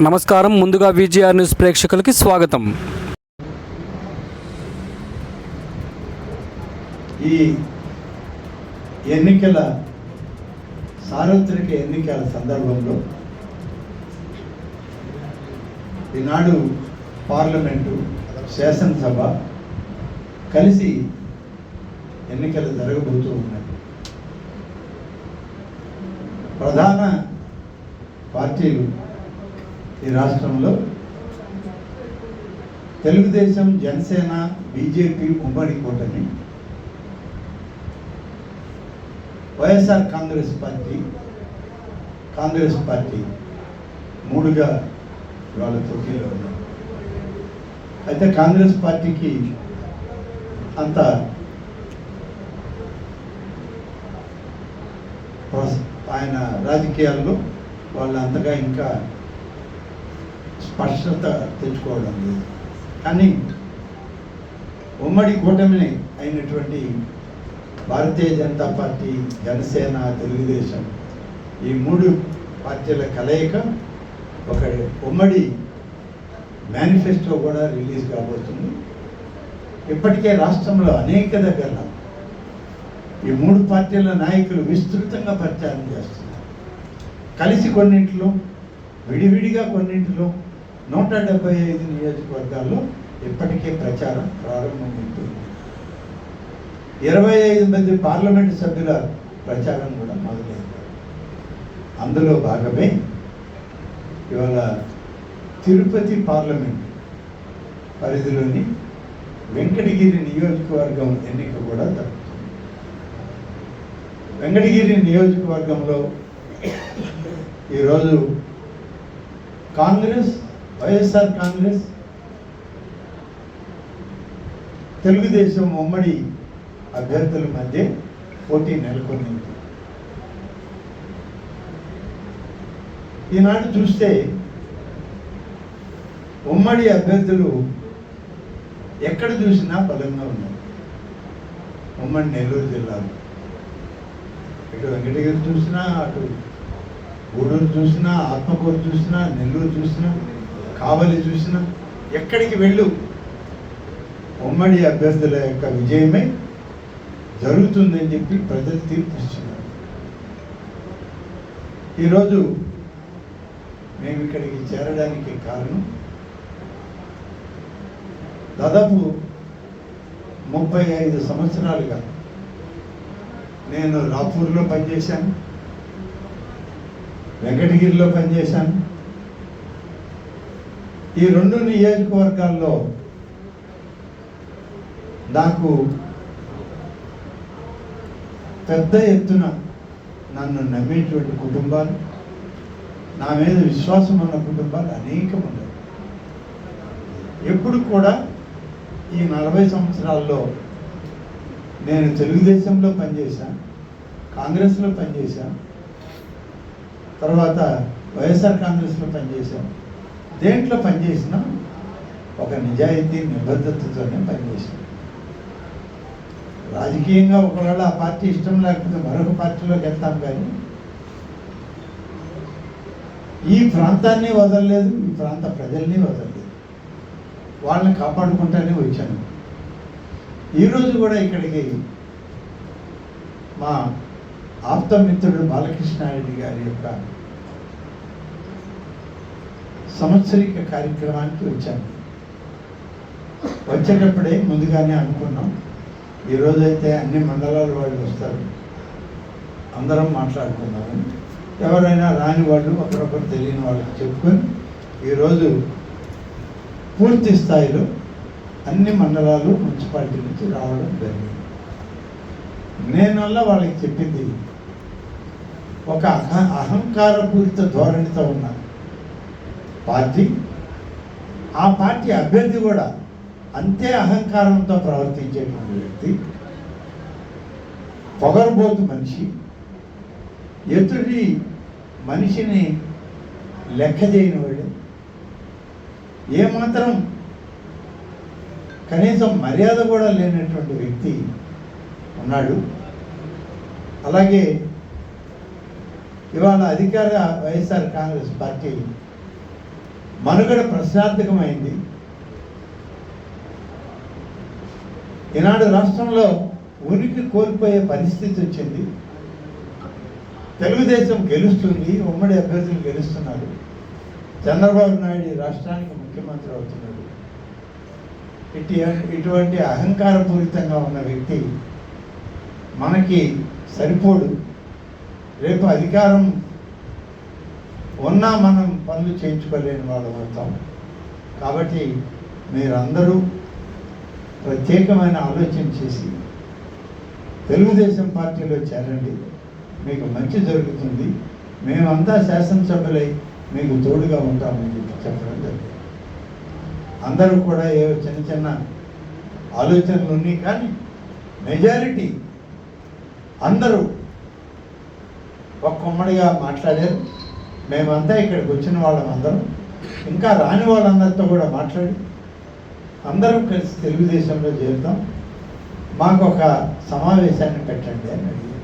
నమస్కారం. ముందుగా VGR news ప్రేక్షకులకి స్వాగతం. ఈ ఎన్నికల సార్వత్రిక ఎన్నికల సందర్భంలో ఈనాడు పార్లమెంటు శాసనసభ కలిసి ఎన్నికలు జరగబోతూ ఉన్నాయి. ప్రధాన పార్టీలు ఈ రాష్ట్రంలో తెలుగుదేశం జనసేన బీజేపీ ఉమ్మడి కూటమి YSR Congress party Congress party మూడుగా వాళ్ళ పోటీలో ఉన్నారు. అయితే కాంగ్రెస్ పార్టీకి అంత ఆయన రాజకీయాల్లో వాళ్ళు అంతగా ఇంకా స్పష్టత తెచ్చుకోవడం లేదు. కానీ ఉమ్మడి కూటమిని అయినటువంటి భారతీయ జనతా పార్టీ జనసేన తెలుగుదేశం ఈ మూడు పార్టీల కలయిక ఒక ఉమ్మడి మేనిఫెస్టో కూడా రిలీజ్ కాబోతుంది. ఇప్పటికే రాష్ట్రంలో అనేక దగ్గర ఈ మూడు పార్టీల నాయకులు విస్తృతంగా ప్రచారం చేస్తున్నారు. కలిసి కొన్నింటిలో విడివిడిగా కొన్నింటిలో నూట డెబ్బై ఐదు నియోజకవర్గాల్లో ఇప్పటికే ప్రచారం ప్రారంభమవుతుంది ఇరవై ఐదు మంది పార్లమెంటు సభ్యుల ప్రచారం కూడా మొదలైంది. అందులో భాగమే ఇవాళ తిరుపతి పార్లమెంట్ పరిధిలోని వెంకటగిరి నియోజకవర్గం ఎన్నిక కూడా జరుగుతుంది. వెంకటగిరి నియోజకవర్గంలో ఈరోజు కాంగ్రెస్ వైఎస్ఆర్ కాంగ్రెస్ తెలుగుదేశం ఉమ్మడి అభ్యర్థుల మధ్య పోటీ నెలకొంది. ఈనాడు చూస్తే ఉమ్మడి అభ్యర్థులు ఎక్కడ చూసినా బలంగా ఉన్నారు. ఉమ్మడి నెల్లూరు జిల్లాలో. ఇటు వెంకటగిరి చూసినా అటు గూడూరు చూసినా ఆత్మకూరు చూసినా నెల్లూరు చూసినా కావలి చూసిన ఎక్కడికి వెళ్ళు. ఉమ్మడి అభ్యర్థుల యొక్క విజయమే జరుగుతుందని చెప్పి ప్రజలు తీర్పు ఇస్తున్నారు ఈరోజు మేము ఇక్కడికి చేరడానికి కారణం దాదాపు ముప్పై ఐదు సంవత్సరాలుగా నేను రాపూర్లో పనిచేశాను వెంకటగిరిలో పనిచేశాను ఈ రెండు నియోజకవర్గాల్లో నాకు పెద్ద ఎత్తున నన్ను నమ్మేటువంటి కుటుంబాలు నా మీద విశ్వాసం ఉన్న కుటుంబాలు అనేకం ఉన్నాయి ఎప్పుడు కూడా ఈ నలభై సంవత్సరాల్లో నేను తెలుగుదేశంలో పనిచేశాను కాంగ్రెస్లో పనిచేశాను తర్వాత వైఎస్ఆర్ కాంగ్రెస్లో పనిచేశాను దేంట్లో పనిచేసినా ఒక నిజాయితీ నిబద్ధతతోనే పనిచేసింది. రాజకీయంగా ఒకవేళ ఆ పార్టీ ఇష్టం లేకపోతే మరొక పార్టీలోకి వెళ్తాం కానీ ఈ ప్రాంతాన్ని వదలలేదు ఈ ప్రాంత ప్రజల్ని వదలలేదు. వాళ్ళని కాపాడుకుంటానే వచ్చాను. ఈరోజు కూడా ఇక్కడికి మా ఆప్తమిత్రుడు బాలకృష్ణారెడ్డి గారి యొక్క సంవత్సరిక కార్యక్రమానికి వచ్చాను వచ్చేటప్పుడే ముందుగానే అనుకున్నాం. ఈరోజైతే అన్ని మండలాల వాళ్ళు వస్తారు. అందరం మాట్లాడుకున్నాము ఎవరైనా రాని వాళ్ళు ఒకరొకరు తెలియని వాళ్ళకి చెప్పుకొని ఈరోజు పూర్తి స్థాయిలో అన్ని మండలాలు మున్సిపాలిటీ నుంచి రావడం జరిగింది. నేనల్లా వాళ్ళకి చెప్పింది ఒక అహ అహంకారపూరిత ధోరణితో ఉన్న పార్టీ ఆ పార్టీ అభ్యర్థి కూడా అంతే అహంకారంతో ప్రవర్తించేటువంటి వ్యక్తి పొగరబోతు మనిషి ఎదుటి మనిషిని లెక్క చేయని వాడు ఏమాత్రం కనీసం మర్యాద కూడా లేనటువంటి వ్యక్తి ఉన్నాడు. అలాగే ఇవాళ అధికార వైఎస్ఆర్ కాంగ్రెస్ పార్టీ మనుగడ ప్రశ్నార్థకమైంది ఈనాడు రాష్ట్రంలో ఉనికి కోల్పోయే పరిస్థితి వచ్చింది. తెలుగుదేశం గెలుస్తుంది ఉమ్మడి అభ్యర్థులు గెలుస్తున్నారు. చంద్రబాబు నాయుడు రాష్ట్రానికి ముఖ్యమంత్రి అవుతున్నాడు. ఇటు ఇటువంటి అహంకారపూరితంగా ఉన్న వ్యక్తి మనకి సరిపోడు. రేపు అధికారం ఉన్నా మనం పనులు చేయించుకోలేని వాళ్ళం అవుతాం. కాబట్టి మీరందరూ ప్రత్యేకమైన ఆలోచన చేసి తెలుగుదేశం పార్టీలో చేరండి. మీకు మంచి జరుగుతుంది. మేమంతా శాసనసభ్యులై మీకు తోడుగా ఉంటామని చెప్పి చెప్పడం జరిగింది. అందరూ కూడా ఏవో చిన్న చిన్న ఆలోచనలు ఉన్నాయి కానీ మెజారిటీ అందరూ ఒక మాట్లాడారు. మేమంతా ఇక్కడికి వచ్చిన వాళ్ళం అందరం ఇంకా రాని వాళ్ళందరితో కూడా మాట్లాడి అందరం కలిసి తెలుగుదేశంలో చేరుతాం. మాకు ఒక సమావేశాన్ని పెట్టండి అని అడిగారు.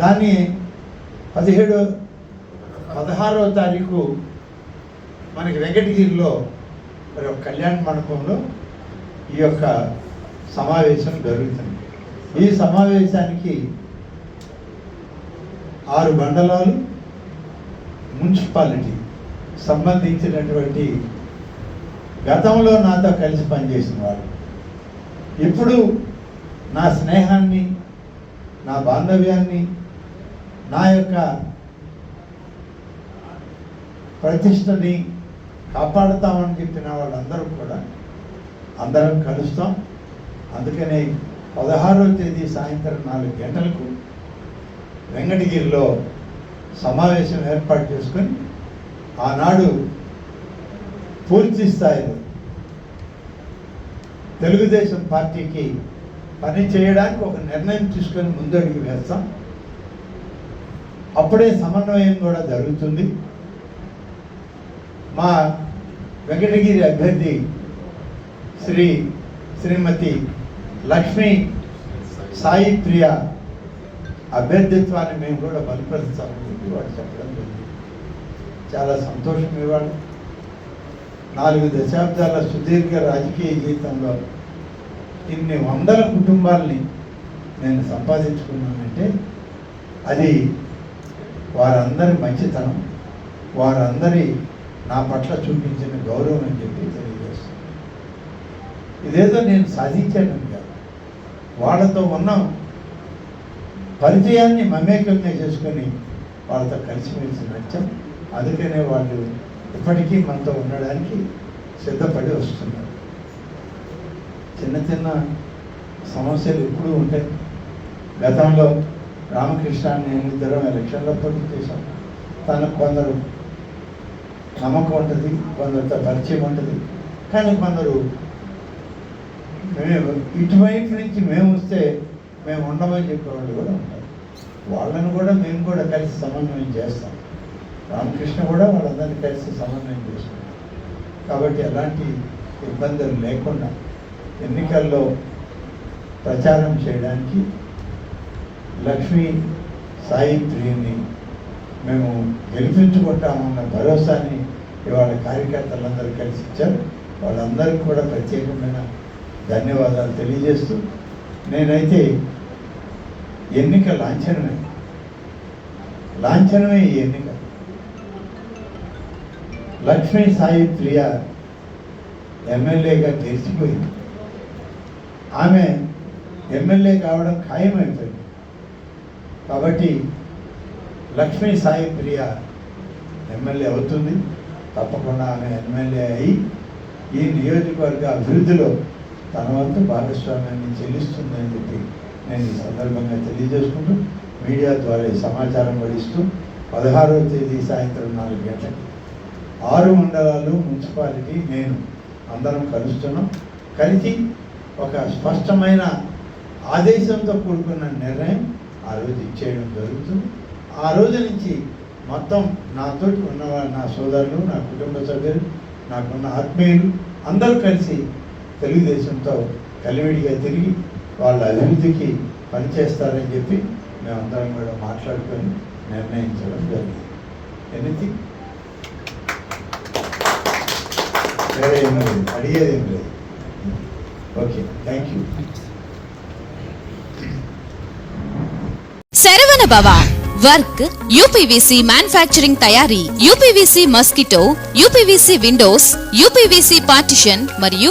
దాన్ని పదిహేడు పదహారవ తారీఖు మనకి వెంకటగిరిలో మరి ఒక కళ్యాణ మండపంలో ఈ యొక్క సమావేశం జరుగుతుంది. ఈ సమావేశానికి ఆరు మండలాలు మున్సిపాలిటీ సంబంధించినటువంటి గతంలో నాతో కలిసి పనిచేసిన వారు ఇప్పుడు నా స్నేహాన్ని నా బాంధవ్యాన్ని నా యొక్క ప్రతిష్టని కాపాడుతామని చెప్పిన వాళ్ళందరూ కూడా అందరం కలుస్తాం. అందుకనే పదహారవ తేదీ సాయంత్రం నాలుగు గంటలకు వెంకటగిరిలో సమావేశం ఏర్పాటు చేసుకొని ఆనాడు పూర్తి స్థాయిలో తెలుగుదేశం పార్టీకి పని చేయడానికి ఒక నిర్ణయం తీసుకొని ముందడుగు వేస్తాం. అప్పుడే సమన్వయం కూడా జరుగుతుంది. మా వెంకటగిరి అభ్యర్థి శ్రీ శ్రీమతి లక్ష్మీ సాయి ప్రియ అభ్యర్థిత్వాన్ని మేము కూడా బలపరుస్తామని చెప్పి వాడు చెప్పడం జరిగింది. చాలా సంతోషం ఇవాళ నాలుగు దశాబ్దాల సుదీర్ఘ రాజకీయ జీవితంలో ఇన్ని వందల కుటుంబాల్ని నేను సంపాదించుకున్నానంటే అది వారందరి మంచితనం వారందరి నా పట్ల చూపించిన గౌరవం అని చెప్పి తెలియజేస్తాను ఇదేదో నేను సాధించాను కాదు. వాళ్ళతో ఉన్న. పరిచయాన్ని మమేకంగా చేసుకొని వాళ్ళతో కలిసిమెలిసి నచ్చం. అందుకనే వాళ్ళు ఇప్పటికీ మనతో ఉండడానికి సిద్ధపడి వస్తున్నారు. చిన్న చిన్న సమస్యలు ఎప్పుడూ ఉంటాయి. గతంలో రామకృష్ణ నేను ఇద్దరం ఎలక్షన్లో పోటీ చేశాం. తనకు కొందరు నమ్మకం ఉంటుంది కొందరితో పరిచయం ఉంటుంది. కానీ కొందరు మేము ఇటువైపు నుంచి మేము వస్తే మేము ఉండమని చెప్పేవాళ్ళు కూడా ఉంటారు. వాళ్ళని కూడా మేము కూడా కలిసి సమన్వయం చేస్తాం. రామకృష్ణ కూడా వాళ్ళందరినీ కలిసి సమన్వయం చేస్తున్నాం కాబట్టి ఎలాంటి ఇబ్బందులు లేకుండా ఎన్నికల్లో ప్రచారం చేయడానికి లక్ష్మీ సాయిత్రిని మేము గెలిపించుకుంటామన్న భరోసాని ఇవాళ కార్యకర్తలందరూ కలిసి ఇచ్చారు. వాళ్ళందరికీ కూడా ప్రత్యేకమైన ధన్యవాదాలు తెలియజేస్తూ నేనైతే ఎన్నిక లాంఛనమే. లాంఛనమే ఈ ఎన్నిక. లక్ష్మీ సాయి ప్రియ ఎమ్మెల్యేగా గెలిచిపోయింది. ఆమె ఎమ్మెల్యే కావడం ఖాయమైపోయింది. కాబట్టి లక్ష్మీ సాయి ప్రియ ఎమ్మెల్యే అవుతుంది. తప్పకుండా ఆమె ఎమ్మెల్యే అయి ఈ నియోజకవర్గ అభివృద్ధిలో తన వంతు భాగస్వామ్యాన్ని చెల్లిస్తుందని చెప్పి నేను ఈ సందర్భంగా తెలియజేసుకుంటూ మీడియా ద్వారా ఈ సమాచారం వడిస్తూ పదహారవ తేదీ సాయంత్రం నాలుగు గంటలకి ఆరు మండలాలు మున్సిపాలిటీ నేను అందరం కలుస్తున్నాం. కలిసి ఒక స్పష్టమైన ఆదేశంతో కూడుకున్న నిర్ణయం ఆ రోజు ఇచ్చేయడం జరుగుతుంది. ఆ రోజు నుంచి మొత్తం నాతోటి ఉన్న నా సోదరులు నా కుటుంబ సభ్యులు నాకున్న ఆత్మీయులు అందరూ కలిసి తెలుగుదేశంతో కలివిడిగా తిరిగి వాళ్ళ అభివృద్ధికి పనిచేస్తారని చెప్పి మేమందరం కూడా మాట్లాడుకొని నిర్ణయించడం జరిగింది. ఎనిమిది వేరే ఏం లేదు. అడిగేది ఏం లేదు. Okay thank you. Saravana Baba work UPVC manufacturing తయారీ UPVC mosquito UPVC windows UPVC partition మరియు